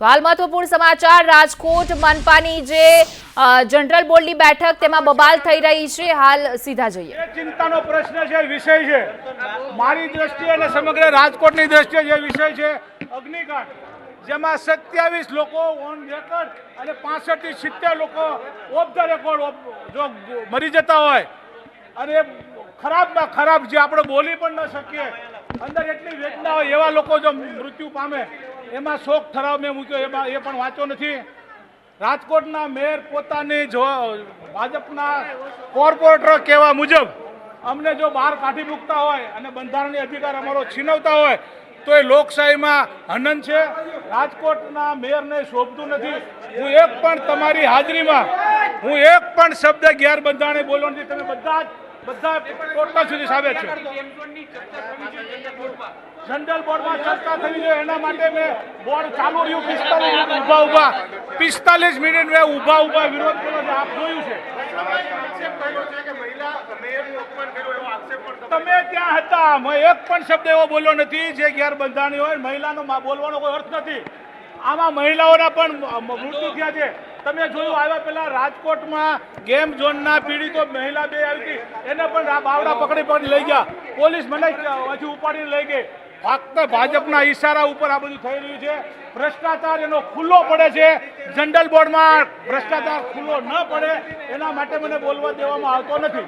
તો હાલ મહત્વપૂર્ણ સમાચાર, રાજકોટ મનપાની જે જનરલ બોર્ડની બેઠક તેમાં બબાલ થઈ રહી છે. હાલ સીધા જોઈએ. ચિંતાનો પ્રશ્ન છે, વિષય છે. મારી દ્રષ્ટિએ અને સમગ્ર રાજકોટની દ્રષ્ટિએ જે વિષય છે, અગ્નિકાંડ, જેમાં સત્યાવીસ લોકો ઓન રેકોર્ડ અને પાસઠથી સિત્તેર લોકો ઓફ ધ રેકોર્ડ જો મરી જતા હોય. અને ખરાબમાં ખરાબ જે આપણે બોલી પણ ન શકીએ. અંદર એટલી વેદના હોય, એવા લોકો જો મૃત્યુ પામે, એમાં શોક ઠરાવ મેં મૂક્યો, એમાં એ પણ વાંચો નથી. રાજકોટના મેયર પોતાની જો ભાજપના કોર્પોરેટર કહેવા મુજબ, અમને જો બહાર કાઢી મૂકતા હોય અને બંધારણીય અધિકાર અમારો છીનવતા હોય, તો એ લોકશાહીમાં હનન છે. રાજકોટના મેયરને શોભતું નથી. હું એક પણ તમારી હાજરીમાં, હું એક પણ શબ્દ ગેરબંધારણે બોલવા નથી. તમે બધા જ બધા કોર્ટમાં સુધી સામે છે. જનરલ બોર્ડમાં ચર્ચા થવી જોઈએ. એના માટે મેં બોર્ડ ચાલુ રહ્યું. પિસ્તાલીસ મિનિટ ઊભા ઊભા. પિસ્તાલીસ મિનિટ મેં ઊભા ઊભા વિરોધ કર્યો છે. આપ જોયું છે. તમે ત્યાં હતા. મેં એક પણ શબ્દ એવો બોલ્યો નથી જે ગેરબંધારણી હોય. મહિલાનો બોલવાનો કોઈ અર્થ નથી. આમાં મહિલાઓના પણ મૃત્યુ થયા છે. તમે જોયું આવ્યા પેલા રાજકોટમાં ગેમ ઝોનના પીડિતો મહિલા બે આવી હતી. એને પણ બાવડા પકડી પકડી લઈ ગયા. પોલીસ મને હજી ઉપાડીને લઈ ગઈ. ફક્ત ભાજપના ઈશારા ઉપર આ બધું થઈ રહ્યું છે. ભ્રષ્ટાચાર એનો ખુલ્લો પડે છે. જનરલ બોર્ડમાં ભ્રષ્ટાચાર ખુલ્લો ન પડે. એના માટે મને બોલવા દેવામાં આવતો નથી.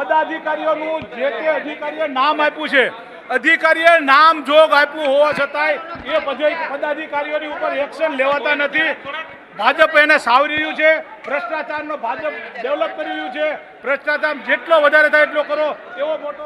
પદાધિકારીઓનો જે તે અધિકારીએ નામ આપ્યું છે. અધિકારીએ નામ જોગ આપ્યું હોવા છતાંય એ પદાધિકારીઓની ઉપર એક્શન લેવાતા નથી. ભાજપ એને સાવરી રહ્યું છે, ભ્રષ્ટાચારનો ભાજપ ડેવલપ કરી રહ્યું છે. ભ્રષ્ટાચાર જેટલો વધારે થાય એટલો કરો, એવો મોટો